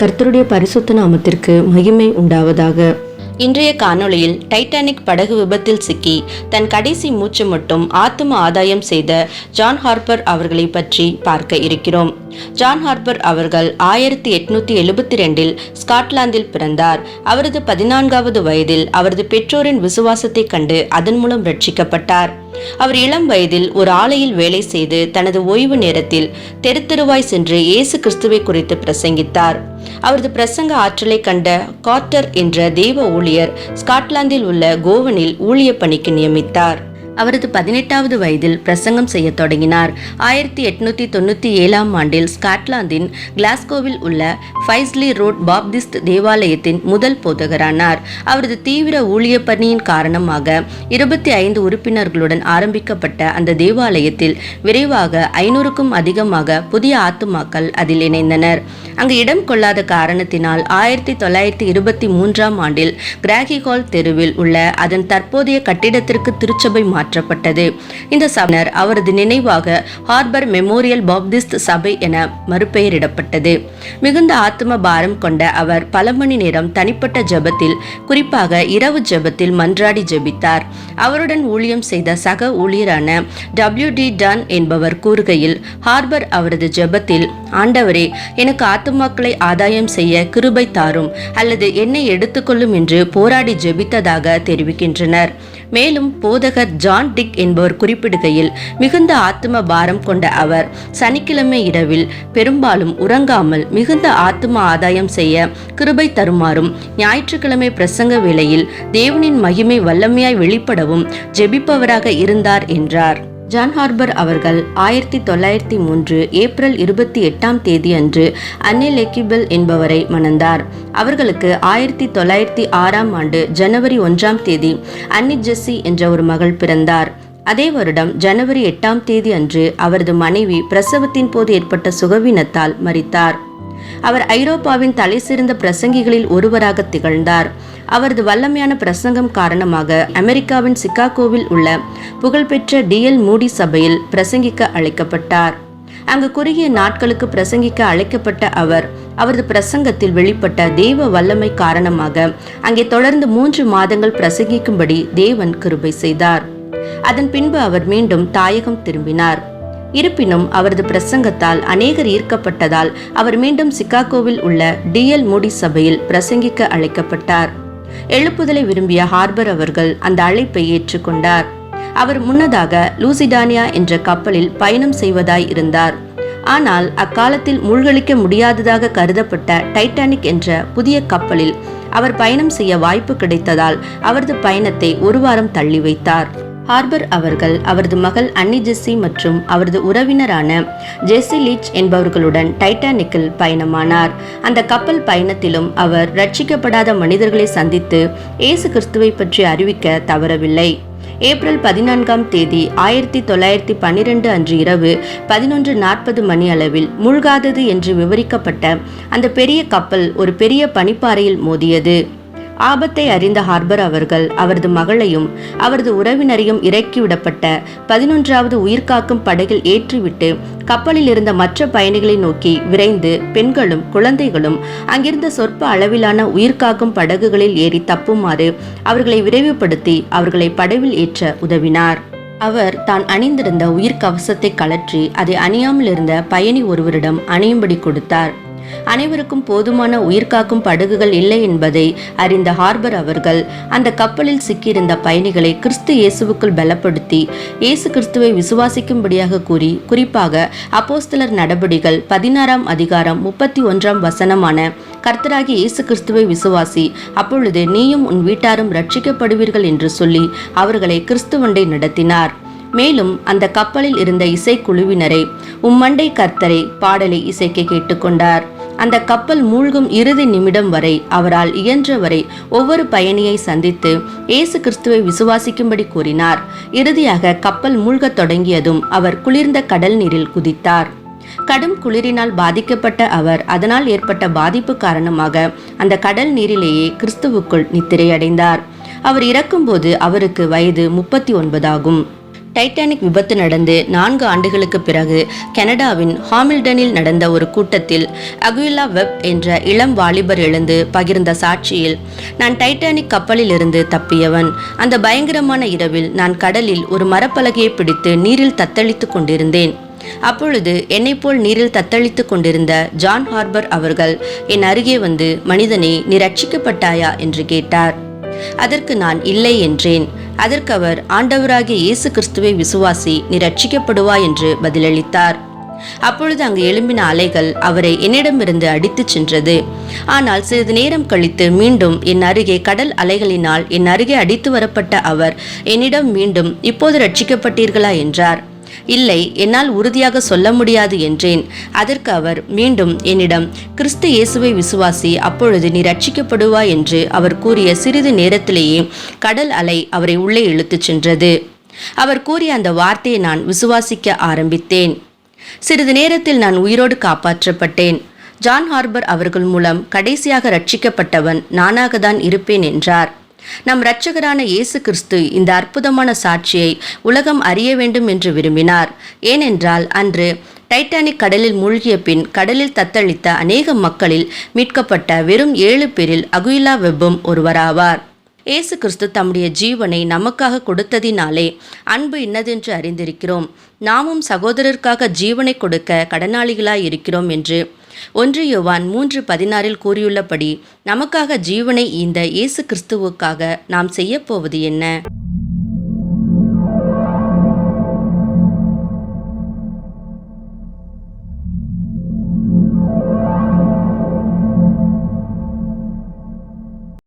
கர்த்தருடைய பரிசுத்த நாமத்திற்கு மகிமை உண்டாவதாக. இன்றைய காணொளியில் டைட்டானிக் படகு விபத்தில் சிக்கி தன் கடைசி மூச்சு மட்டும் ஆத்தும ஆதாயம் செய்த ஜான் ஹார்பர் அவர்களை பற்றி பார்க்க இருக்கிறோம். ஜான் ஹார்பர் அவர்கள் ஆயிரத்தி எட்நூத்தி எழுபத்தி ரெண்டில் ஸ்காட்லாந்தில் பிறந்தார். அவரது பதினான்காவது வயதில் அவரது பெற்றோரின் விசுவாசத்தை கண்டு அதன் மூலம் ரட்சிக்கப்பட்டார். அவர் இளம் வயதில் ஒரு ஆலையில் வேலை செய்து தனது ஓய்வு நேரத்தில் தெரு தெருவாய் சென்று இயேசு கிறிஸ்துவை குறித்து பிரசங்கித்தார். அவரது பிரசங்க ஆற்றலை கண்ட கார்ட்டர் என்ற தெய்வ ஊழியர் ஸ்காட்லாந்தில் உள்ள கோவனில் ஊழிய பணிக்கு நியமித்தார். அவரது பதினெட்டாவது வயதில் பிரசங்கம் செய்ய தொடங்கினார். ஆயிரத்தி எட்நூத்தி தொண்ணூற்றி ஏழாம் ஆண்டில் ஸ்காட்லாந்தின் கிளாஸ்கோவில் உள்ள ஃபைஸ்லி ரோட் பாப்திஸ்ட் தேவாலயத்தின் முதல் போதகரானார். அவரது தீவிர ஊழிய பணியின் காரணமாக இருபத்தி ஐந்து உறுப்பினர்களுடன் ஆரம்பிக்கப்பட்ட அந்த தேவாலயத்தில் விரைவாக ஐநூறுக்கும் அதிகமாக புதிய ஆத்துமாக்கள் அதில் இணைந்தனர். அங்கு இடம் கொள்ளாத காரணத்தினால் ஆயிரத்தி தொள்ளாயிரத்தி இருபத்தி மூன்றாம் ஆண்டில் கிராகி ஹால் தெருவில் உள்ள அதன் தற்போதைய கட்டிடத்திற்கு திருச்சபை மாற்றப்பட்டது. இந்த சபையினர் அவரது நினைவாக ஹார்பர் மெமோரியல் பாப்திஸ்ட் சபை என மறுபெயரிடப்பட்டது. மிகுந்த ஆத்ம பாரம் கொண்ட அவர் பல மணி நேரம் தனிப்பட்ட ஜெபத்தில் குறிப்பாக இரவு ஜெபத்தில் மன்றாடி ஜெபித்தார். அவருடன் ஊழியம் செய்த சக ஊழியரான டபிள்யூ டி டன் என்பவர் கூறுகையில் ஹார்பர் அவரது ஜெபத்தில் ஆண்டவரே எனக்கு ஆத்துமாக்களை ஆதாயம் செய்ய கிருபை தாரும் அல்லது என்னை எடுத்துக்கொள்ளும் என்று போராடி ஜெபித்ததாக தெரிவிக்கின்றனர். மேலும் போதகர் ஜான் டிக் என்பவர் குறிப்பிடுகையில் மிகுந்த ஆத்தும பாரம் கொண்ட அவர் சனிக்கிழமை இரவில் பெரும்பாலும் உறங்காமல் மிகுந்த ஆத்தும ஆதாயம் செய்ய கிருபை தருமாறும் ஞாயிற்றுக்கிழமை பிரசங்க வேளையில் தேவனின் மகிமை வல்லமையாய் வெளிப்படவும் ஜெபிப்பவராக இருந்தார் என்றார். ஜான் ஹார்பர் அவர்கள் ஆயிரத்தி தொள்ளாயிரத்தி மூன்று ஏப்ரல் இருபத்தி எட்டாம் தேதி அன்று அன்னே லெக்கிபெல் என்பவரை மணந்தார். அவர்களுக்கு ஆயிரத்தி தொள்ளாயிரத்தி ஆறாம் ஆண்டு ஜனவரி ஒன்றாம் தேதி அன்னி ஜெஸ்ஸி என்ற ஒரு மகள் பிறந்தார். அதே வருடம் ஜனவரி எட்டாம் தேதி அன்று அவரது மனைவி பிரசவத்தின் போது ஏற்பட்ட சுகவீனத்தால் மறித்தார் அவர் ஐரோப்பாவின் தலைசிறந்த பிரசங்கிகளில் ஒருவராக திகழ்ந்தார். அவரது வல்லமையான பிரசங்கம் காரணமாக அமெரிக்காவின் சிகாகோவில் உள்ள புகழ்பெற்ற டிஎல் மூடி சபையில் பிரசங்கிக்க அழைக்கப்பட்டார். அங்கு குறுகிய நாட்களுக்கு பிரசங்கிக்க அழைக்கப்பட்ட அவர் அவரது பிரசங்கத்தில் வெளிப்பட்ட தெய்வ வல்லமை காரணமாக அங்கே தொடர்ந்து மூன்று மாதங்கள் பிரசங்கிக்கும்படி தேவன் கிருபை செய்தார். அதன் பின்பு அவர் மீண்டும் தாயகம் திரும்பினார். இருப்பினும் அவரது பிரசங்கத்தால் அநேகர் ஈர்க்கப்பட்டதால் அவர் மீண்டும் சிகாகோவில் உள்ள டிஎல் மூடி சபையில் பிரசங்கிக்க அழைக்கப்பட்டார். எழுப்புதலை விரும்பிய ஹார்பர் அவர்கள் அந்த அழைப்பை ஏற்றுக்கொண்டார் அவர் முன்னதாக லூசிடானியா என்ற கப்பலில் பயணம் செய்வதாய் இருந்தார். ஆனால் அக்காலத்தில் மூழ்கழிக்க முடியாததாக கருதப்பட்ட டைட்டானிக் என்ற புதிய கப்பலில் அவர் பயணம் செய்ய வாய்ப்பு கிடைத்ததால் அவரது பயணத்தை ஒரு வாரம் தள்ளி வைத்தார். ஹார்பர் அவர்கள் அவரது மகள் அன்னி ஜெஸ்ஸி மற்றும் அவரது உறவினரான ஜெஸ்ஸி லீச் என்பவர்களுடன் டைட்டானிக்கில் பயணமானார். அந்த கப்பல் பயணத்திலும் அவர் ரட்சிக்கப்படாத மனிதர்களை சந்தித்து இயேசு கிறிஸ்துவை பற்றி அறிவிக்க தவறவில்லை. ஏப்ரல் பதினான்காம் தேதி ஆயிரத்தி தொள்ளாயிரத்தி பன்னிரண்டு அன்று இரவு பதினொன்று நாற்பது மணி அளவில் மூழ்காதது என்று விவரிக்கப்பட்ட அந்த பெரிய கப்பல் ஒரு பெரிய பனிப்பாறையில் மோதியது. ஆபத்தை அறிந்த ஹார்பர் அவர்கள் அவரது மகளையும் அவரது உறவினரையும் இறக்கிவிடப்பட்ட பதினொன்றாவது உயிர்காக்கும் படகில் ஏற்றிவிட்டு கப்பலில் இருந்த மற்ற பயணிகளை நோக்கி விரைந்து பெண்களும் குழந்தைகளும் அங்கிருந்த சொற்ப அளவிலான உயிர்காக்கும் படகுகளில் ஏறி தப்புமாறு அவர்களை விரைவுபடுத்தி அவர்களை படவில் ஏற்ற உதவினார். அவர் தான் அணிந்திருந்த உயிர் கவசத்தை கலற்றி அதை அணியாமல் இருந்த பயணி ஒருவரிடம் அணியும்படி கொடுத்தார். அனைவருக்கும் போதுமான உயிர்காக்கும் படகுகள் இல்லை என்பதை அறிந்த ஹார்பர் அவர்கள் அந்த கப்பலில் சிக்கியிருந்த பயணிகளை கிறிஸ்து இயேசுவுக்குள் பலப்படுத்தி இயேசு கிறிஸ்துவை விசுவாசிக்கும்படியாக கூறி குறிப்பாக அப்போஸ்தலர் நடபடிகள் பதினாறாம் அதிகாரம் முப்பத்தி ஒன்றாம் வசனமான கர்த்தராகி இயேசு கிறிஸ்துவை விசுவாசி அப்பொழுது நீயும் உன் வீட்டாரும் ரட்சிக்கப்படுவீர்கள் என்று சொல்லி அவர்களை கிறிஸ்துவண்டை நடத்தினார். மேலும் அந்த கப்பலில் இருந்த இசைக்குழுவினரை உம்மண்டை கர்த்தரை பாடலை இசைக்க கேட்டுக்கொண்டார். அந்த கப்பல் மூழ்கும் இறுதி நிமிடம் வரை அவரால் இயன்றவரை ஒவ்வொரு பயணியை சந்தித்து இயேசு கிறிஸ்துவை விசுவாசிக்கும்படி கூறினார். இறுதியாக கப்பல் மூழ்கத் தொடங்கியதும் அவர் குளிர்ந்த கடல் நீரில் குதித்தார். கடும் குளிரினால் பாதிக்கப்பட்ட அவர் அதனால் ஏற்பட்ட பாதிப்பு காரணமாக அந்த கடல் நீரிலேயே கிறிஸ்துவுக்குள் நித்திரையடைந்தார். அவர் இறக்கும்போது அவருக்கு வயது முப்பத்தி ஒன்பதாகும் டைட்டானிக் விபத்து நடந்து நான்கு ஆண்டுகளுக்கு பிறகு கனடாவின் ஹாமில்டனில் நடந்த ஒரு கூட்டத்தில் அகுயிலா வெப் என்ற இளம் வாலிபர் எழுந்து பகிர்ந்த சாட்சியில் நான் டைட்டானிக் கப்பலில் இருந்து தப்பியவன். அந்த பயங்கரமான இரவில் நான் கடலில் ஒரு மரப்பலகையை பிடித்து நீரில் தத்தளித்துக் கொண்டிருந்தேன். அப்பொழுது என்னைப்போல் நீரில் தத்தளித்துக் கொண்டிருந்த ஜான் ஹார்பர் அவர்கள் என் அருகே வந்து மனிதனே நீ ரட்சிக்கப்பட்டாயா? என்று கேட்டார். அதற்கு நான் இல்லை என்றேன். அதற்கு அவர் ஆண்டவராகிய இயேசு கிறிஸ்துவை விசுவாசி நீ ரட்சிக்கப்படுவா என்று பதிலளித்தார். அப்பொழுது அங்கு எழும்பின அலைகள் அவரை என்னிடமிருந்து அடித்துச் சென்றது. ஆனால் சிறிது நேரம் கழித்து மீண்டும் என் அருகே கடல் அலைகளினால் என் அருகே அடித்து வரப்பட்ட அவர் என்னிடம் மீண்டும் இப்போது ரட்சிக்கப்பட்டீர்களா என்றார். இல்லை என்னால் உறுதியாக சொல்ல முடியாது என்றேன். அதற்கு அவர் மீண்டும் என்னிடம் கிறிஸ்து இயேசுவை விசுவாசி அப்பொழுது நீ ரட்சிக்கப்படுவா என்று அவர் கூறிய சிறிது நேரத்திலேயே கடல் அலை அவரை உள்ளே இழுத்துச் சென்றது. அவர் கூறிய அந்த வார்த்தையை நான் விசுவாசிக்க ஆரம்பித்தேன். சிறிது நேரத்தில் நான் உயிரோடு காப்பாற்றப்பட்டேன். ஜான் ஹார்பர் அவர்கள் மூலம் கடைசியாக ரட்சிக்கப்பட்டவன் நானாக தான் இருப்பேன் என்றார். நம் இரட்சகரான இயேசு கிறிஸ்து இந்த அற்புதமான சாட்சியை உலகம் அறிய வேண்டும் என்று விரும்பினார். ஏனென்றால் அன்று டைட்டானிக் கடலில் மூழ்கிய பின் கடலில் தத்தளித்த அநேக மக்களில் மீட்கப்பட்ட வெறும் ஏழு பேரில் அகுயிலா வெப்பும் ஒருவராவார். இயேசு கிறிஸ்து தம்முடைய ஜீவனை நமக்காக கொடுத்ததினாலே அன்பு இன்னதென்று அறிந்திருக்கிறோம். நாமும் சகோதரருக்காக ஜீவனை கொடுக்க கடனாளிகளாய் இருக்கிறோம் என்று ஒன்று யோவான் மூன்று பதினாறில் கூறியுள்ளபடி நமக்காக ஜீவனை இந்த இயேசு கிறிஸ்துவுக்காக நாம் செய்யப்போவது என்ன?